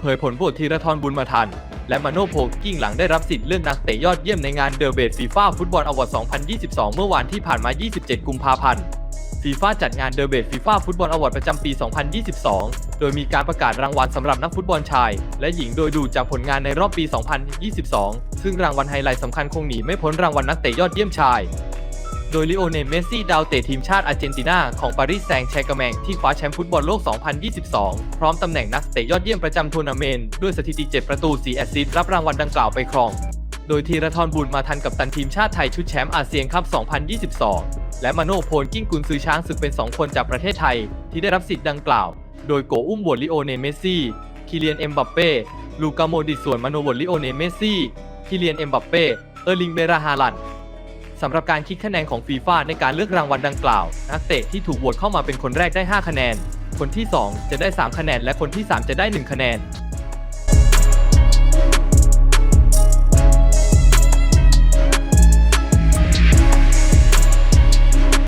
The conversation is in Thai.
เผยผลโหวตธีรทรบุญมาทัน และมาโนโพลกิ้งหลังได้รับสิทธิ์เลือกนักเตะยอดเยี่ยมในงานเดอะเบสฟีฟ่าฟุตบอลอวอร์ด 2022 เมื่อวานที่ผ่านมา 27 กุมภาพันธ์ฟีฟ่าจัดงานเดอะเบสฟีฟ่าฟุตบอลอวอร์ดประจำปี 2022 โดยมีการประกาศรางวัลสำหรับนักฟุตบอลชาย และหญิงโดยดูจากผลงานในรอบปี 2022 ซึ่งรางวัลไฮไลท์สำคัญคงหนีไม่พ้นรางวัลนักเตะยอดเยี่ยมชาย โดยลิโอเนลเมสซี่ดาวเตะทีมชาติอาร์เจนตินาของปารีสแซงต์แชร์กแมงที่คว้าแชมป์ฟุตบอลโลก 2022 พร้อมตำแหน่งนักเตะยอดเยี่ยมประจำทัวร์นาเมนต์ด้วยสถิติ 7 ประตู 4 แอสซิสต์รับรางวัลดังกล่าวไปครอง โดยธีรทรบุญมาทันกับตันทีมชาติไทยชุดแชมป์อาเซียนคัพ 2022 และมาโนโพลกิ้งกุนซือช้างศึกเป็น 2 คนจากประเทศไทย ที่ได้รับสิทธิ์ดังกล่าว โดยโกอุ้มโหวตลิโอเนลเมสซี่คิเลียนเอ็มบัปเป้ลูกาโมดิส่วนมาโนโหวตลิโอเนลเมสซี่คิเลียนเอ็มบัปเป้เออร์ลิงเบราฮาลัน สำหรับการคิดคะแนนของฟีฟ่าในการเลือกรางวัลดังกล่าว นักเตะที่ถูกโหวตเข้ามาเป็นคนแรกได้ 5 คะแนน คนที่ 2 จะได้ 3 คะแนน และคนที่ 3 จะได้ 1 คะแนน